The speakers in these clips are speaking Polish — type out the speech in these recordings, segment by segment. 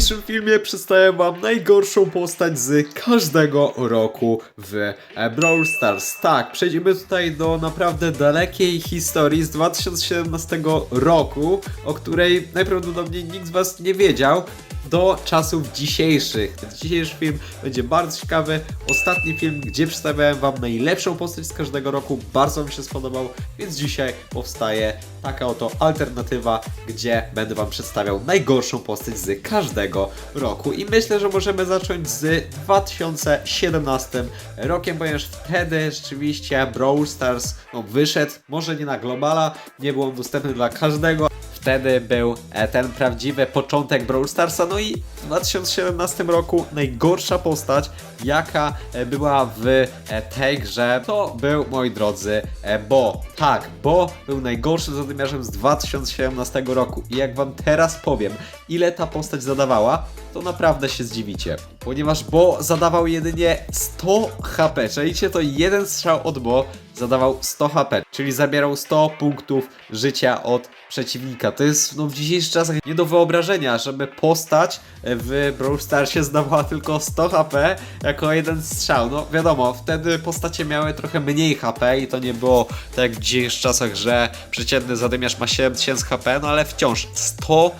dzisiejszym filmie przedstawię wam najgorszą postać z każdego roku w e, Brawl Stars. Tak, przejdziemy tutaj do naprawdę dalekiej historii z 2017 roku, o której najprawdopodobniej nikt z was nie wiedział do czasów dzisiejszych. Ten dzisiejszy film będzie bardzo ciekawy. Ostatni film, gdzie przedstawiałem Wam najlepszą postać z każdego roku, bardzo mi się spodobał, więc dzisiaj powstaje taka oto alternatywa, gdzie będę Wam przedstawiał najgorszą postać z każdego roku. I myślę, że możemy zacząć z 2017 rokiem, ponieważ wtedy rzeczywiście Brawl Stars no, wyszedł, może nie na globala, nie był on dostępny dla każdego, Wtedy był e, ten prawdziwy początek Brawl Starsa, no i w 2017 roku najgorsza postać, jaka e, była w e, tej grze, to był, moi drodzy, Bo. Tak, Bo był najgorszym zadymiarzem z 2017 roku i jak wam teraz powiem, ile ta postać zadawała, to naprawdę się zdziwicie. Ponieważ Bo zadawał jedynie 100 HP, czajcie to jeden strzał od Bo zadawał 100 HP, czyli zabierał 100 punktów życia od przeciwnika. To jest no, w dzisiejszych czasach nie do wyobrażenia, żeby postać w Brawl Starsie zdawała tylko 100 HP jako jeden strzał. No wiadomo, wtedy postacie miały trochę mniej HP i to nie było tak jak w dzisiejszych czasach, że przeciętny zadymiarz ma 7000 HP, no ale wciąż 100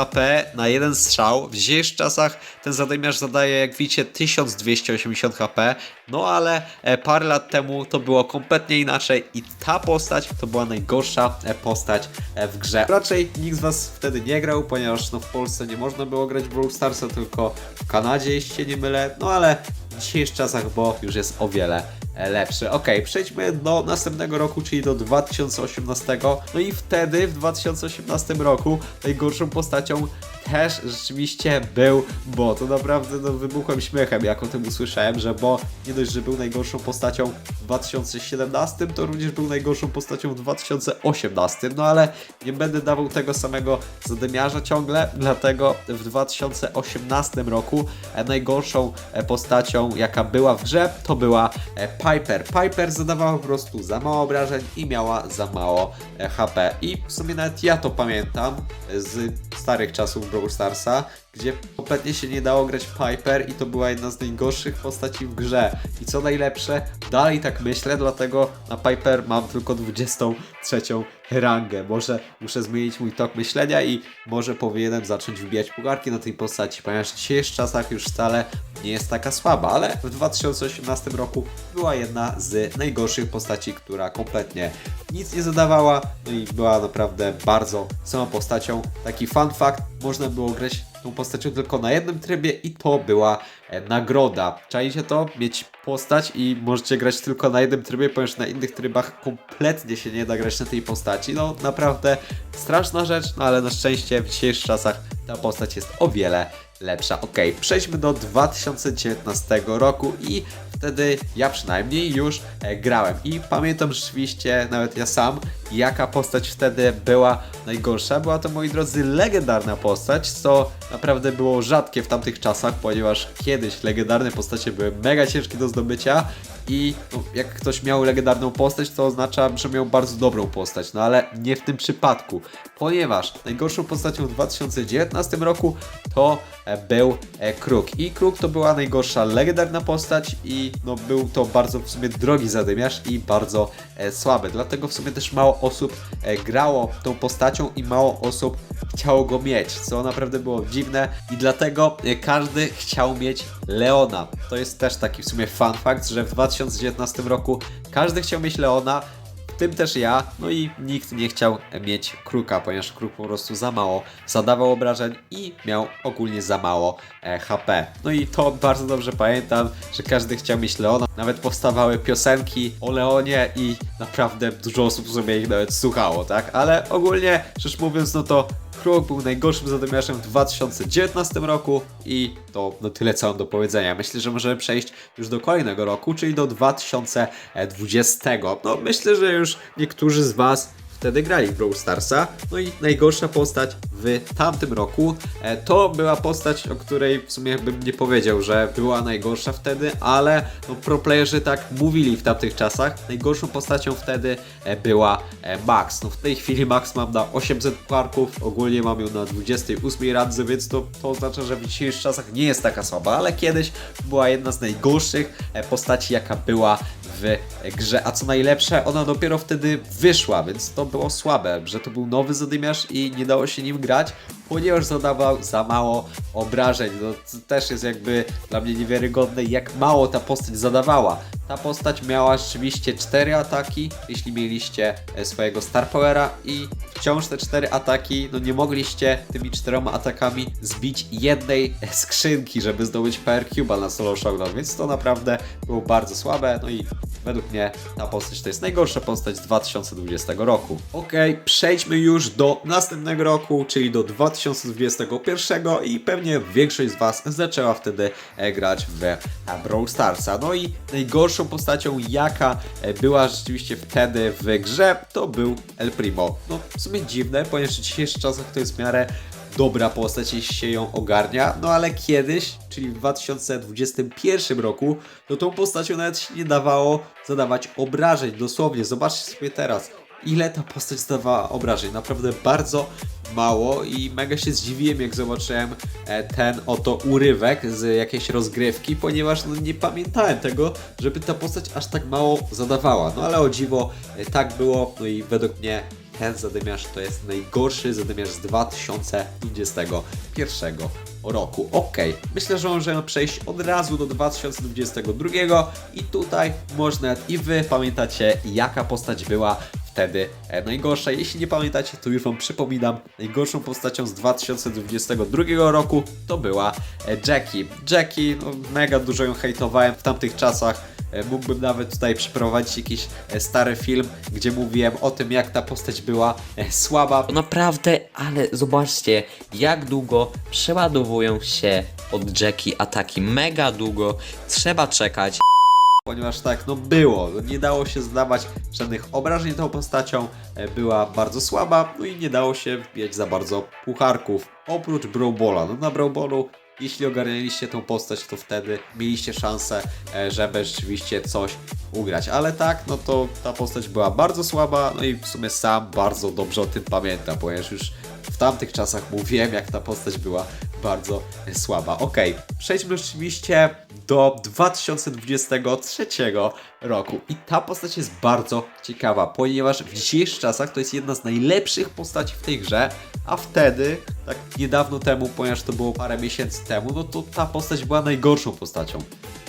HP na jeden strzał. W dzisiejszych czasach ten zadymiarz zadaje, jak widzicie, 1280 HP. No ale e, parę lat temu to było kompletnie inaczej i ta postać to była najgorsza e, postać e, w grze. Raczej nikt z Was wtedy nie grał, ponieważ no, w Polsce nie można było grać Brawl Starsa, tylko w Kanadzie, jeśli się nie mylę. No ale w dzisiejszych czasach, bo już jest o wiele lepszy. Ok, przejdźmy do następnego roku, czyli do 2018. No i wtedy, w 2018 roku, najgorszą postacią też rzeczywiście był Bo. To naprawdę no, wybuchłem śmiechem, jak o tym usłyszałem, że Bo nie dość, że był najgorszą postacią w 2017, to również był najgorszą postacią w 2018. No ale nie będę dawał tego samego zadymiarza ciągle, dlatego w 2018 roku e, najgorszą e, postacią, jaka była w grze, to była e, Piper. Piper zadawała po prostu za mało obrażeń i miała za mało HP. I w sumie nawet ja to pamiętam z starych czasów Brawl Starsa, gdzie kompletnie się nie dało grać Piper i to była jedna z najgorszych postaci w grze. I co najlepsze, dalej tak myślę, dlatego na Piper mam tylko 23 rangę. Może muszę zmienić mój tok myślenia i może powinienem zacząć wbijać pugarki na tej postaci, ponieważ w dzisiejszych czasach już wcale nie jest taka słaba, ale w 2018 roku była jedna z najgorszych postaci, która kompletnie nic nie zadawała, no i była naprawdę bardzo samą postacią. Taki fun fact, można było grać tą postacią tylko na jednym trybie i to była e, nagroda. Czajcie to? Mieć postać i możecie grać tylko na jednym trybie, ponieważ na innych trybach kompletnie się nie da grać na tej postaci. No naprawdę straszna rzecz, no ale na szczęście w dzisiejszych czasach ta postać jest o wiele lepsza. Ok, przejdźmy do 2019 roku i wtedy ja przynajmniej już e, grałem i pamiętam rzeczywiście, nawet ja sam, jaka postać wtedy była najgorsza. Była to, moi drodzy, legendarna postać, co naprawdę było rzadkie w tamtych czasach, ponieważ kiedyś legendarne postacie były mega ciężkie do zdobycia i no, jak ktoś miał legendarną postać, to oznacza, że miał bardzo dobrą postać, no ale nie w tym przypadku, ponieważ najgorszą postacią w 2019 roku to był e, Kruk. I Kruk to była najgorsza legendarna postać i no, był to bardzo w sumie drogi zadymiarz i bardzo e, słaby, dlatego w sumie też mało osób e, grało tą postacią i mało osób chciało go mieć, co naprawdę było dziwne. I dlatego e, każdy chciał mieć Leona. To jest też taki w sumie fun fact, że w 2019 roku każdy chciał mieć Leona, tym też ja, no i nikt nie chciał mieć Kruka, ponieważ Kruk po prostu za mało zadawał obrażeń i miał ogólnie za mało e, HP. No i to bardzo dobrze pamiętam, że każdy chciał mieć Leona. Nawet powstawały piosenki o Leonie i naprawdę dużo osób sobie ich nawet słuchało, tak? Ale ogólnie rzecz mówiąc, no to Kruk był najgorszym zadymiarzem w 2019 roku i to no tyle co mam do powiedzenia. Myślę, że możemy przejść już do kolejnego roku, czyli do 2020. No myślę, że już niektórzy z Was wtedy grali w Brawl Starsa. No i najgorsza postać w tamtym roku e, to była postać, o której w sumie bym nie powiedział, że była najgorsza wtedy, ale no, proplayerzy tak mówili w tamtych czasach. Najgorszą postacią wtedy e, była e, Max. No w tej chwili Max mam na 800 parków, ogólnie mam ją na 28 randze, więc to, to oznacza, że w dzisiejszych czasach nie jest taka słaba, ale kiedyś była jedna z najgorszych postaci, jaka była w grze. A co najlepsze, ona dopiero wtedy wyszła, więc to było słabe, że to był nowy zadymiarz i nie dało się nim grać, ponieważ zadawał za mało obrażeń. No, to też jest jakby dla mnie niewiarygodne, jak mało ta postać zadawała. Ta postać miała rzeczywiście 4 ataki, jeśli mieliście e, swojego Star Powera i wciąż te 4 ataki, no nie mogliście tymi czteroma atakami zbić jednej skrzynki, żeby zdobyć Power Cube'a na solo showdown, więc to naprawdę było bardzo słabe, no i według mnie ta postać to jest najgorsza postać z 2020 roku. Okej, przejdźmy już do następnego roku, czyli do 2021 i pewnie większość z Was zaczęła wtedy e, grać w e, Brawl Starsa. No i najgorszą postacią, jaka e, była rzeczywiście wtedy w grze, to był El Primo. No w sumie dziwne, ponieważ w dzisiejszych czasach to jest w miarę dobra postać, jeśli się ją ogarnia, no ale kiedyś, czyli w 2021 roku, no tą postacią nawet się nie dawało zadawać obrażeń, dosłownie, zobaczcie sobie teraz, ile ta postać zadawała obrażeń, naprawdę bardzo mało i mega się zdziwiłem, jak zobaczyłem e, ten oto urywek z jakiejś rozgrywki, ponieważ no, nie pamiętałem tego, żeby ta postać aż tak mało zadawała, no ale o dziwo, e, tak było, no i według mnie ten zadymiarz to jest najgorszy zadymiarz z 2021 roku. Ok, myślę, że możemy przejść od razu do 2022 i tutaj może nawet i Wy pamiętacie, jaka postać była wtedy e, najgorsza. Jeśli nie pamiętacie, to już Wam przypominam, najgorszą postacią z 2022 roku to była e, Jackie. Jackie, no, mega dużo ją hejtowałem w tamtych czasach. E, Mógłbym nawet tutaj przeprowadzić jakiś stary film, gdzie mówiłem o tym, jak ta postać była słaba. Naprawdę, ale zobaczcie, jak długo przeładowują się od Jackie ataki. Mega długo. Trzeba czekać. Ponieważ tak, no było, nie dało się zdawać żadnych obrażeń tą postacią, e, była bardzo słaba, no i nie dało się wbijać za bardzo pucharków, oprócz Brawlbola. No na Brawlbolu, jeśli ogarnialiście tą postać, to wtedy mieliście szansę, e, żeby rzeczywiście coś ugrać, ale tak, no to ta postać była bardzo słaba, no i w sumie sam bardzo dobrze o tym pamiętam, ponieważ już w tamtych czasach mówiłem, jak ta postać była bardzo słaba. Okej, przejdźmy rzeczywiście do 2023 roku. I ta postać jest bardzo ciekawa, ponieważ w dzisiejszych czasach to jest jedna z najlepszych postaci w tej grze, a wtedy, tak niedawno temu, ponieważ to było parę miesięcy temu, no to ta postać była najgorszą postacią.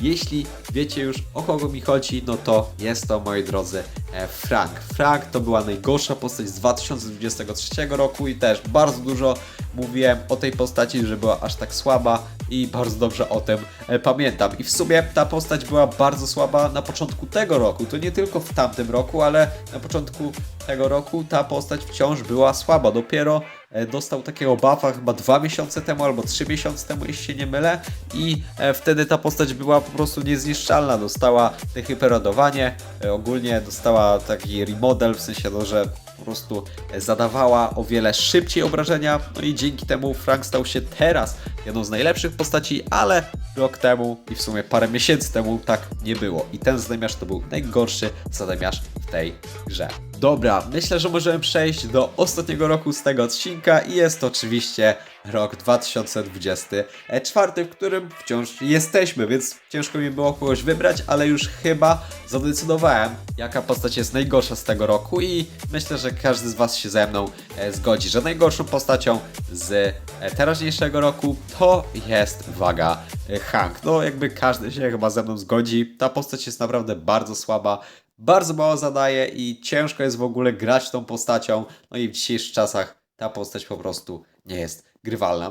Jeśli wiecie już o kogo mi chodzi, no to jest to, moi drodzy, e, Frank. Frank to była najgorsza postać z 2023 roku i też bardzo dużo mówiłem o tej postaci, że była aż tak słaba i bardzo dobrze o tym e, pamiętam. I w sumie ta postać była bardzo słaba na początku tego roku. To nie tylko w tamtym roku, ale na początku tego roku ta postać wciąż była słaba. Dopiero e, dostał takiego buffa chyba dwa miesiące temu albo trzy miesiące temu, jeśli się nie mylę. I e, wtedy ta postać była po prostu niezniszczalna. Dostała hyperodowanie, e, ogólnie dostała taki remodel, w sensie no, że po prostu zadawała o wiele szybciej obrażenia, no i dzięki temu Frank stał się teraz jedną z najlepszych postaci, ale rok temu i w sumie parę miesięcy temu tak nie było. I ten zadymiarz to był najgorszy zadymiarz w tej grze. Dobra, myślę, że możemy przejść do ostatniego roku z tego odcinka i jest to oczywiście rok 2024, w którym wciąż jesteśmy, więc ciężko mi było kogoś wybrać, ale już chyba zadecydowałem, jaka postać jest najgorsza z tego roku i myślę, że każdy z Was się ze mną e, zgodzi, że najgorszą postacią z e, teraźniejszego roku to jest, uwaga, e, Hank. No jakby każdy się chyba ze mną zgodzi, ta postać jest naprawdę bardzo słaba, bardzo mało zadaje i ciężko jest w ogóle grać tą postacią, no i w dzisiejszych czasach ta postać po prostu nie jest grywalna.